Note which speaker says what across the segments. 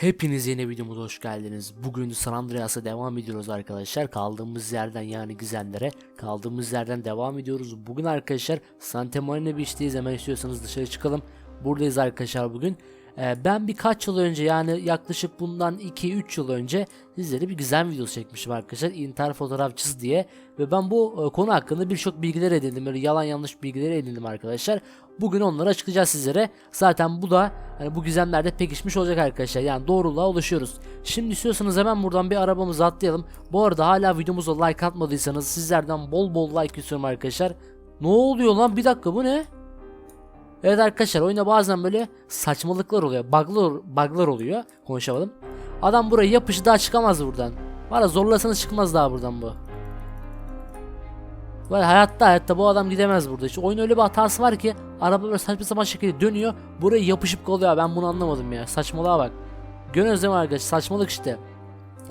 Speaker 1: Hepiniz yeni videomuza hoş geldiniz. Bugün San Andreas'a devam ediyoruz arkadaşlar. Kaldığımız yerden yani gizemlere kaldığımız yerden devam ediyoruz. Bugün arkadaşlar Santa Marina Beach'teyiz. Hemen istiyorsanız dışarı çıkalım. Buradayız arkadaşlar bugün. Ee, ben birkaç yıl önce yani yaklaşık bundan 2-3 yıl önce sizlere bir gizem videosu çekmiştim arkadaşlar. İntihar fotoğrafçısı diye. Ve ben bu e, konu hakkında birçok bilgiler edindim. Böyle yalan yanlış bilgiler edindim arkadaşlar. Bugün onları açıklayacağız sizlere. Zaten bu da hani bu gizemlerde pekişmiş olacak arkadaşlar. Yani doğruluğa ulaşıyoruz. Şimdi istiyorsanız hemen buradan bir arabamızı atlayalım. Bu arada hala videomuza like atmadıysanız sizlerden bol bol like istiyorum arkadaşlar. Ne oluyor lan? Bir dakika bu ne? Evet arkadaşlar oyunda bazen böyle saçmalıklar oluyor. Bug'lar, bug'lar oluyor. Konuşamadım. Adam buraya yapışı daha çıkamaz buradan. Var ya zorlasanız çıkmaz daha buradan bu. Ya hayatta hayatta bu adam gidemez burada. İşte oyun öyle bir hatası var ki araba böyle saçma sapan şekilde dönüyor. Buraya yapışıp kalıyor. Ben bunu anlamadım ya. Saçmalığa bak. Görüyorsunuz değil mi arkadaşlar? Saçmalık işte.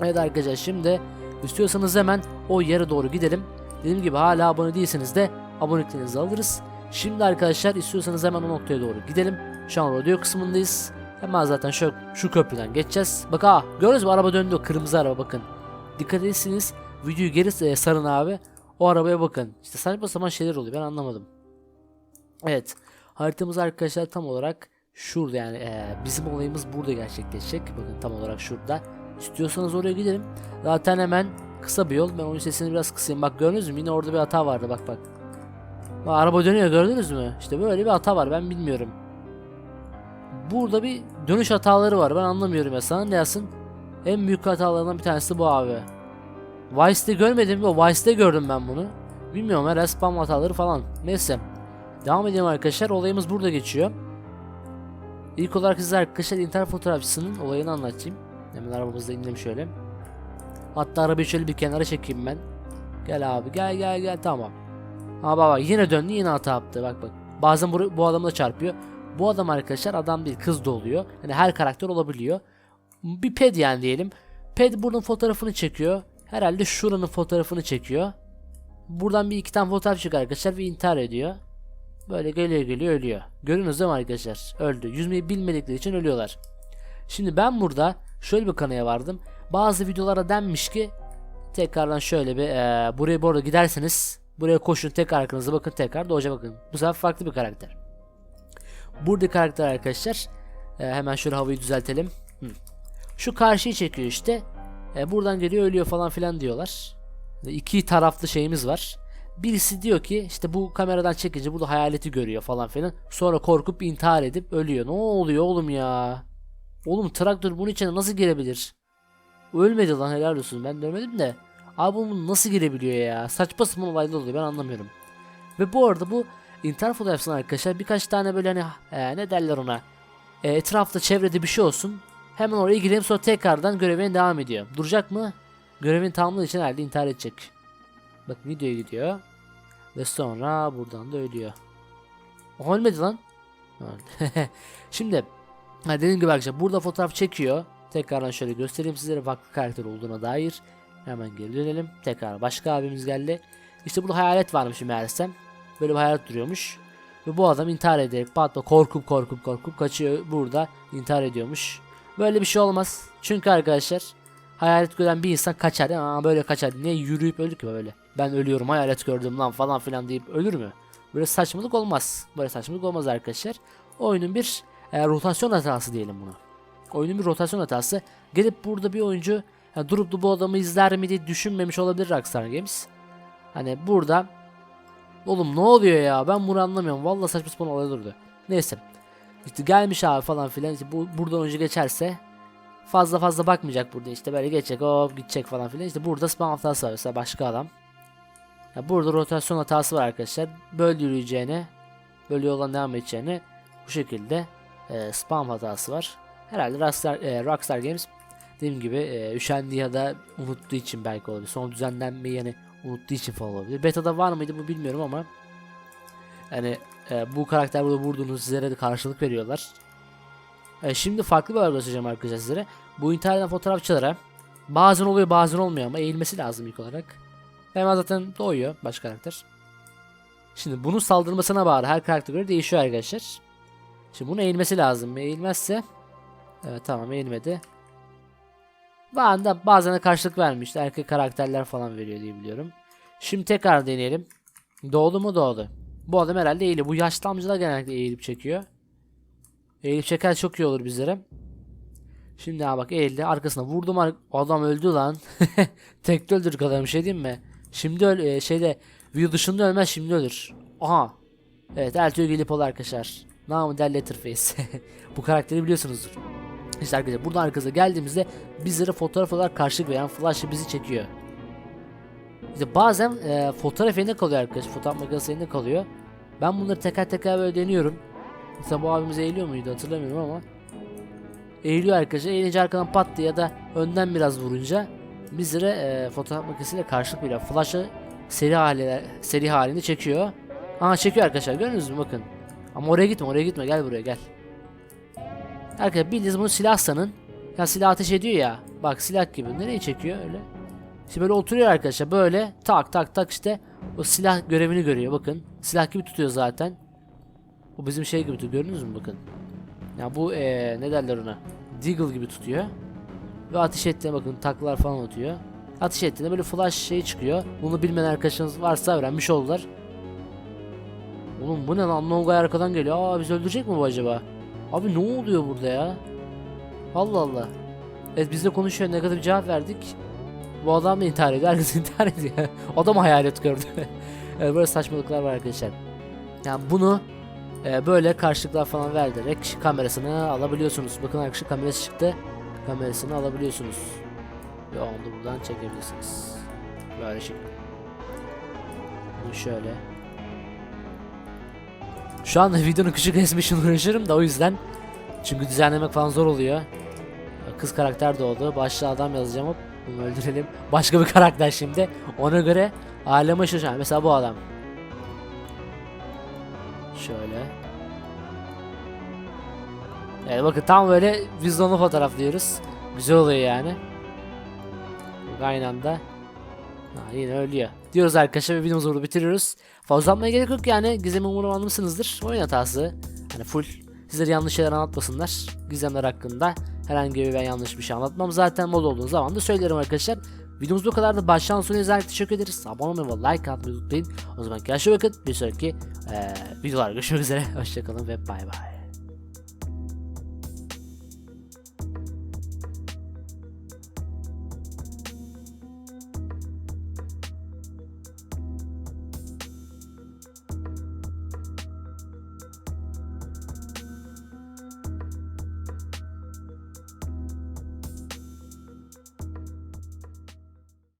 Speaker 1: Evet arkadaşlar şimdi istiyorsanız hemen o yere doğru gidelim. Dediğim gibi hala abone değilseniz de aboneliklerinizi alırız. Şimdi arkadaşlar istiyorsanız hemen o noktaya doğru gidelim. Şu an radyo kısmındayız. Hemen zaten şu, şu köprüden geçeceğiz. Bak ha gördünüz mü araba döndü kırmızı araba bakın. Dikkat etsiniz videoyu geri e, sarın abi. O arabaya bakın. İşte saçma sapan şeyler oluyor ben anlamadım. Evet haritamız arkadaşlar tam olarak şurada yani e, bizim olayımız burada gerçekleşecek. Bakın tam olarak şurada. İstiyorsanız oraya gidelim. Zaten hemen kısa bir yol. Ben onun sesini biraz kısayım. Bak gördünüz mü? Yine orada bir hata vardı bak bak. Bak araba dönüyor gördünüz mü? İşte böyle bir hata var ben bilmiyorum. Burada bir dönüş hataları var ben anlamıyorum ya. Sana ne yazsın? En büyük hatalarından bir tanesi bu abi. Vice'de görmedim mi? Vice'de gördüm ben bunu. Bilmiyorum herhalde spam hataları falan. Neyse. Devam edelim arkadaşlar. Olayımız burada geçiyor. İlk olarak size arkadaşlar internet fotoğrafçısının olayını anlatayım. Hemen arabamızda inelim şöyle. Hatta arabayı şöyle bir kenara çekeyim ben. Gel abi gel gel gel tamam. Ha bak bak yine döndü yine hata yaptı bak bak. Bazen bu, bu adamı da çarpıyor. Bu adam arkadaşlar adam değil kız da oluyor. Yani her karakter olabiliyor. Bir ped yani diyelim. Ped bunun fotoğrafını çekiyor. Herhalde şuranın fotoğrafını çekiyor. Buradan bir iki tane fotoğraf çıkıyor arkadaşlar ve intihar ediyor. Böyle geliyor geliyor ölüyor. Görüyorsunuz değil mi arkadaşlar? Öldü. Yüzmeyi bilmedikleri için ölüyorlar. Şimdi ben burada şöyle bir kanıya vardım. Bazı videolara denmiş ki tekrardan şöyle bir e, buraya bu arada giderseniz buraya koşun tek arkanıza bakın tekrar doğaca bakın. Bu sefer farklı bir karakter. Burada karakter arkadaşlar e, hemen şöyle havayı düzeltelim. Hı. Şu karşıyı çekiyor işte. E, buradan geliyor ölüyor falan filan diyorlar. Ve iki taraflı şeyimiz var. Birisi diyor ki işte bu kameradan çekince burada hayaleti görüyor falan filan. Sonra korkup intihar edip ölüyor. Ne oluyor oğlum ya? Oğlum traktör bunun içine nasıl girebilir? Ölmedi lan helal olsun ben de ölmedim de. Abi bunu nasıl girebiliyor ya? Saçma sapan olaylar oluyor ben anlamıyorum. Ve bu arada bu intihar fotoğrafçısının arkadaşlar birkaç tane böyle hani e, ne derler ona e, etrafta çevrede bir şey olsun. Hemen oraya gireyim sonra tekrardan görevine devam ediyor. Duracak mı? Görevin tamamladığı için herhalde intihar edecek. Bak videoya gidiyor. Ve sonra buradan da ölüyor. O ölmedi lan. Şimdi dediğim gibi arkadaşlar burada fotoğraf çekiyor. Tekrardan şöyle göstereyim sizlere farklı karakter olduğuna dair. Hemen geri dönelim. Tekrar başka abimiz geldi. İşte burada hayalet varmış meğersem. Böyle bir hayalet duruyormuş. Ve bu adam intihar ederek patla korkup korkup korkup kaçıyor burada intihar ediyormuş. Böyle bir şey olmaz. Çünkü arkadaşlar hayalet gören bir insan kaçar. Aa böyle kaçar. Niye yürüyüp ölür ki böyle? Ben ölüyorum hayalet gördüm lan falan filan deyip ölür mü? Böyle saçmalık olmaz. Böyle saçmalık olmaz arkadaşlar. Oyunun bir e, rotasyon hatası diyelim buna. Oyunun bir rotasyon hatası. Gelip burada bir oyuncu yani durup da bu adamı izler mi diye düşünmemiş olabilir Rockstar Games. Hani burada Oğlum ne oluyor ya ben bunu anlamıyorum. Vallahi saçma sapan olay durdu. Neyse. İşte gelmiş abi falan filan. İşte bu, buradan önce geçerse fazla fazla bakmayacak burada işte böyle geçecek hop gidecek falan filan. İşte burada spam hatası var mesela başka adam. Ya burada rotasyon hatası var arkadaşlar. Böyle yürüyeceğine böyle yoldan devam edeceğine bu şekilde e, spam hatası var. Herhalde Rockstar, e, Rockstar Games dediğim gibi e, üşendi ya da unuttuğu için belki olabilir. Son düzenlenmeyi yani unuttuğu için falan olabilir. Beta'da var mıydı bu bilmiyorum ama yani e, bu karakter burada vurduğunuz sizlere de karşılık veriyorlar. E, şimdi farklı bir olay göstereceğim arkadaşlar sizlere. Bu intihar eden fotoğrafçılara bazen oluyor bazen olmuyor ama eğilmesi lazım ilk olarak. Hemen zaten doğuyor baş karakter. Şimdi bunun saldırmasına bağlı her karakter göre değişiyor arkadaşlar. Şimdi bunun eğilmesi lazım. Eğilmezse Evet tamam eğilmedi. Bazen de bazen de karşılık vermiş. Erkek karakterler falan veriyor diye biliyorum. Şimdi tekrar deneyelim. Doğdu mu doğdu. Bu adam herhalde eğili. Bu yaşlı amcalar genellikle eğilip çekiyor. Eğilip çeker çok iyi olur bizlere. Şimdi ha bak eğildi arkasına vurdum adam öldü lan. Tekte öldürdük adamı şey diyeyim mi? Şimdi öl e, şeyde video dışında ölmez şimdi ölür. Aha. Evet Eltio gelip ol arkadaşlar. Namı der Letterface. Bu karakteri biliyorsunuzdur. İşte arkadaşlar buradan arkasına geldiğimizde bizlere fotoğraf olarak karşılık veren flash'ı bizi çekiyor. İşte bazen e, fotoğraf elinde kalıyor arkadaş. Fotoğraf makinesi elinde kalıyor. Ben bunları teker teker böyle deniyorum. Mesela bu abimiz eğiliyor muydu hatırlamıyorum ama. Eğiliyor arkadaşlar. Eğilince arkadan pat ya da önden biraz vurunca bizlere e, fotoğraf makinesiyle karşılık veriyor. Flash'ı seri seri halinde çekiyor. Aha çekiyor arkadaşlar gördünüz mü bakın. Ama oraya gitme oraya gitme gel buraya gel. Arkadaşlar bildiğiniz bunu silah sanın. Ya silah ateş ediyor ya. Bak silah gibi. Nereye çekiyor öyle? İşte böyle oturuyor arkadaşlar böyle tak tak tak işte o silah görevini görüyor bakın. Silah gibi tutuyor zaten. Bu bizim şey gibi tutuyor gördünüz mü bakın. Ya bu eee ne derler ona? Deagle gibi tutuyor. Ve ateş ettiğine bakın taklar falan atıyor. Ateş ettiğinde böyle flash şey çıkıyor. Bunu bilmeyen arkadaşınız varsa öğrenmiş oldular. Oğlum bu ne lan? Nogay arkadan geliyor. Aa bizi öldürecek mi bu acaba? Abi ne oluyor burada ya? Allah Allah. Evet bizle konuşuyor. Negatif cevap verdik. Bu adam da intihar ediyor. Herkes intihar ediyor. adam hayalet gördü. evet, böyle saçmalıklar var arkadaşlar. Yani bunu e, böyle karşılıklar falan verdirerek kamerasını alabiliyorsunuz. Bakın arkadaşlar kamerası çıktı. Kamerasını alabiliyorsunuz. Ve onu da buradan çekebilirsiniz. Böyle şekilde. Bunu şöyle. Şu anda videonun küçük resmi için uğraşırım da o yüzden. Çünkü düzenlemek falan zor oluyor. Kız karakter doğdu. Başlı adam yazacağım hop. Bunu öldürelim. Başka bir karakter şimdi. Ona göre aleme şaşan. Mesela bu adam. Şöyle. Evet bakın tam böyle vizyonlu fotoğraflıyoruz. Güzel oluyor yani. Aynı anda. Ha, yine ölüyor. Diyoruz arkadaşlar ve videomuzu burada bitiriyoruz. Fazla uzatmaya gerek yok yani. Gizem'i umarım anlamışsınızdır. Oyun hatası. Hani full. Sizlere yanlış şeyler anlatmasınlar. Gizemler hakkında. Herhangi bir ben yanlış bir şey anlatmam. Zaten mod olduğu zaman da söylerim arkadaşlar. Videomuz bu kadar da baştan sona izleyerek teşekkür ederiz. Abone olmayı ve like atmayı unutmayın. O zaman kendinize bakın. Bir sonraki eee videolar görüşmek üzere. Hoşçakalın ve bay bay.